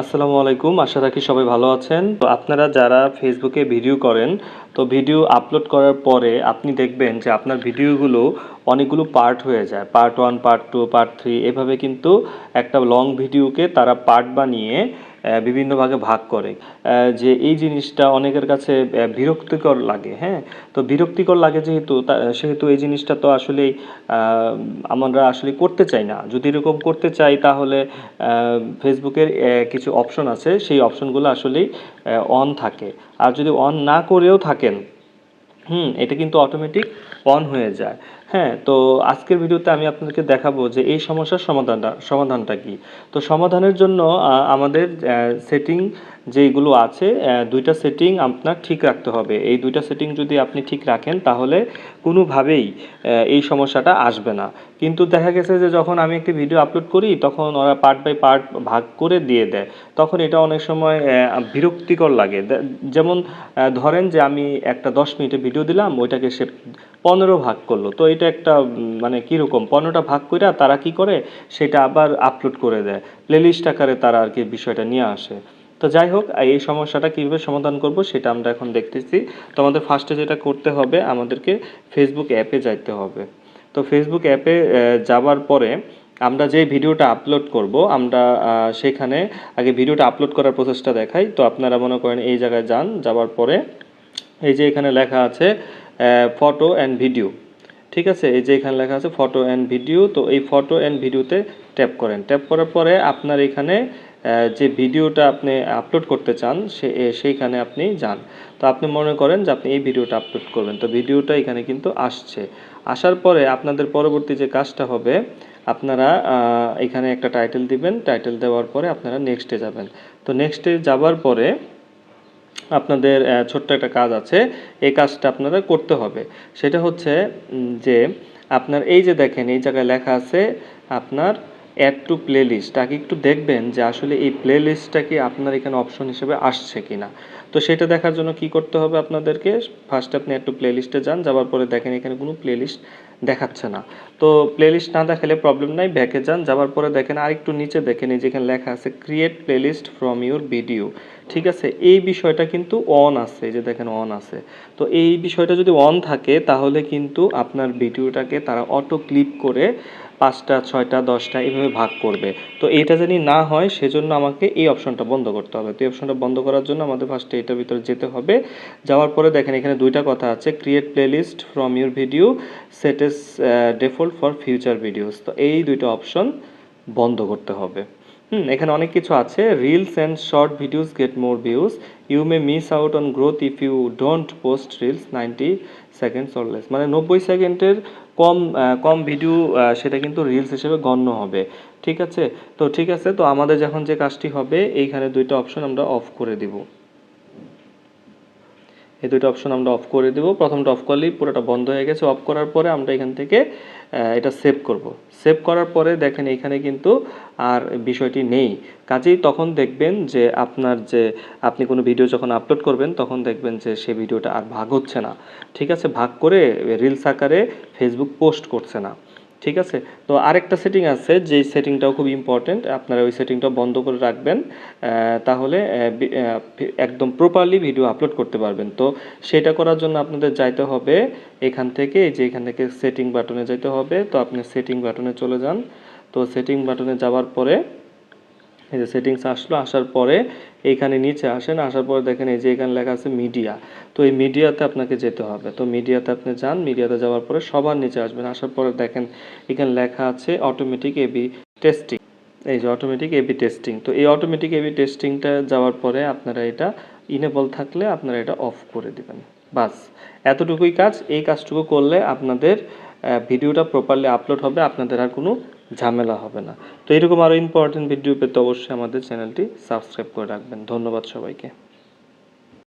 আসসালামু আলাইকুম, আশা রাখি সবাই ভালো আছেন। তো আপনারা যারা ফেসবুকে ভিডিও করেন, তো ভিডিও আপলোড করার পরে আপনি দেখবেন যে আপনার ভিডিওগুলো অনেকগুলো পার্ট হয়ে যায়। Part one part two part three এভাবে কিন্তু একটা লং ভিডিওকে তারা পার্ট বানিয়ে বিভিন্ন ভাগে ভাগ করে। যে এই জিনিসটা অনেকের কাছে বিরক্তিকর লাগে হ্যাঁ? তো বিরক্তিকর লাগে যেহেতু সেহেতু এই জিনিসটা তো আসলে আমরা আসলে করতে চাই না। যদি এরকম করতে চাই, তাহলে ফেসবুকের কিছু অপশন আছে। সেই অপশনগুলো আসলেই অন থাকে। আর যদি অন না করেও থাকেন, হুম, এটা কিন্তু অটোমেটিক অন হয়ে যায়। হ্যাঁ তো আজকের ভিডিওতে আমি আপনাদেরকে দেখাবো যে এই সমস্যার সমাধানটা সমাধানটা কি। তো সমাধানের জন্য আমাদের সেটিং যেগুলো আছে দুইটা সেটিং আপনার ঠিক রাখতে হবে। এই দুইটা সেটিং যদি আপনি ঠিক রাখেন, তাহলে কোনোভাবেই এই সমস্যাটা আসবে না। কিন্তু দেখা গেছে যে যখন আমি একটি ভিডিও আপলোড করি, তখন ওরা পার্ট বাই পার্ট ভাগ করে দিয়ে দেয়। তখন এটা অনেক সময় বিরক্তিকর লাগে। যেমন ধরেন যে আমি একটা দশ মিনিটে ভিডিও দিলাম, ওইটাকে সে পনেরো ভাগ করল। তো এটা একটা মানে কীরকম পনেরোটা ভাগ করে তারা কি করে? সেটা আবার আপলোড করে দেয়। প্লেলিস্ট আকারে তারা আর কি বিষয়টা নিয়ে আসে। তো যাই হোক এই সমস্যাটা কীভাবে সমাধান করব সেটা আমরা এখন দেখতেছি। তো আমাদের ফার্স্টে যেটা করতে হবে, আমাদেরকে ফেসবুক অ্যাপে যাইতে হবে। তো ফেসবুক অ্যাপে যাওয়ার পরে আমরা যে ভিডিওটা আপলোড করব, আমরা সেখানে আগে ভিডিওটা আপলোড করার প্রসেসটা দেখাই। তো আপনারা মনে করেন এই জায়গায় যান, যাওয়ার পরে এই যে এখানে লেখা আছে ফটো অ্যান্ড ভিডিও ঠিক আছে? এই যে এখানে লেখা আছে ফটো অ্যান্ড ভিডিও তো এই ফটো অ্যান্ড ভিডিওতে ট্যাপ করেন। ট্যাপ করার পরে আপনার এখানে যে ভিডিওটা আপনি আপলোড করতে চান, সে সেইখানে আপনি যান। তো আপনি মনে করেন যে আপনি এই ভিডিওটা আপলোড করবেন তো ভিডিওটা এখানে কিন্তু আসছে। আসার পরে আপনাদের পরবর্তী যে কাজটা হবে, আপনারা এখানে একটা টাইটেল দিবেন। টাইটেল দেওয়ার পরে আপনারা নেক্সটে যাবেন। তো নেক্সটে যাবার পরে আপনাদের ছোট্ট একটা কাজ আছে। এই কাজটা আপনারা করতে হবে। সেটা হচ্ছে যে আপনার এই যে দেখেন, এই জায়গায় লেখা আছে আপনার অ্যাড টু প্লে লিস্ট আগে একটু দেখবেন যে আসলে এই প্লে লিস্টটা কি আপনার এখানে অপশন হিসেবে আসছে কিনা। তো সেটা দেখার জন্য কি করতে হবে আপনাদেরকে? ফার্স্ট আপনি একটু প্লে লিস্টে যান যাওয়ার পরে দেখেন এখানে কোনো প্লে লিস্ট দেখাচ্ছে না। তো প্লে লিস্ট না দেখালে প্রবলেম নাই ব্যাকে যান যাওয়ার পরে দেখেন আরেকটু নিচে দেখেন, এই যেখানে লেখা আছে create playlist from your video ঠিক আছে? এই বিষয়টা কিন্তু অন আছে, এই যে দেখেন অন আছে। তো এই বিষয়টা যদি অন থাকে, তাহলে কিন্তু আপনার ভিডিওটাকে তারা অটো ক্লিপ করে পাঁচটা, ছয়টা, দশটা এইভাবে ভাগ করবে। তো এইটা জানি না হয়, সেজন্য আমাকে এই অপশনটা বন্ধ করতে হবে। তো এই অপশনটা বন্ধ করার জন্য আমাদের ফার্স্টে এটার ভিতরে যেতে হবে। যাওয়ার পরে দেখেন এখানে দুইটা কথা আছে create playlist from your video set as default for future videos তো এই দুইটা অপশন বন্ধ করতে হবে। হুম, এখানে অনেক কিছু আছে। Reels and short videos get more views you may miss out on growth if you don't post reels ninety seconds or less মানে নব্বই সেকেন্ডের কম কম ভিডিও সেটা কিন্তু রিলস হিসেবে গণ্য হবে। ঠিক আছে? তো ঠিক আছে, তো আমাদের যখন যে কাজটি হবে, এইখানে দুইটা অপশন আমরা অফ করে দিব। এই দুটো অপশন আমরা অফ করে দেব। প্রথমটা অফ করলেই পুরোটা বন্ধ হয়ে গেছে। অফ করার পরে আমরা এখান থেকে এটা সেভ করব। সেভ করার পরে দেখেন এখানে কিন্তু আর বিষয়টি নেই। কাজেই তখন দেখবেন যে আপনার যে, আপনি কোনো ভিডিও যখন আপলোড করবেন, তখন দেখবেন যে সে ভিডিওটা আর ভাগ হচ্ছে না। ঠিক আছে? ভাগ করে রিলস আকারে ফেসবুক পোস্ট করছে না। ঠিক আছে? তো আরেকটা সেটিং আছে, যে সেটিংটাও খুব ইম্পর্টেন্ট আপনারা ওই সেটিংটা বন্ধ করে রাখবেন তাহলে একদম প্রপারলি ভিডিও আপলোড করতে পারবেন। তো সেটা করার জন্য আপনাদের যাইতে হবে এখান থেকে, এই যে এখান থেকে সেটিং বাটনে যাইতে হবে, তো আপনি সেটিং বাটনে চলে যান। তো সেটিং বাটনে যাওয়ার পরে, এই যে সেটিংস আসলো, আসার পরে এইখানে নিচে আসেন, আসার পরে দেখেন এই যে এখানে লেখা আছে মিডিয়া। তো এই মিডিয়াতে আপনাকে যেতে হবে। তো মিডিয়াতে আপনি যান, মিডিয়াতে যাওয়ার পরে সবার নিচে আসবেন। আসার পরে দেখেন এখানে লেখা আছে অটোমেটিক এবি টেস্টিং এই যে অটোমেটিক এবি টেস্টিং তো এই অটোমেটিক এবি টেস্টিংটা যাওয়ার পরে আপনারা এটা ইনেবল থাকলে আপনারা এটা অফ করে দিবেন। বাস। এতটুকুই কাজ। এই কাজটুকু করলে আপনাদের ভিডিওটা প্রপারলি আপলোড হবে, আপনাদের আর কোনো ঝামেলা হবে না। তো এরকম আরও ইম্পর্টেন্ট ভিডিও পেতে অবশ্যই আমাদের চ্যানেলটি সাবস্ক্রাইব করে রাখবেন। ধন্যবাদ সবাইকে।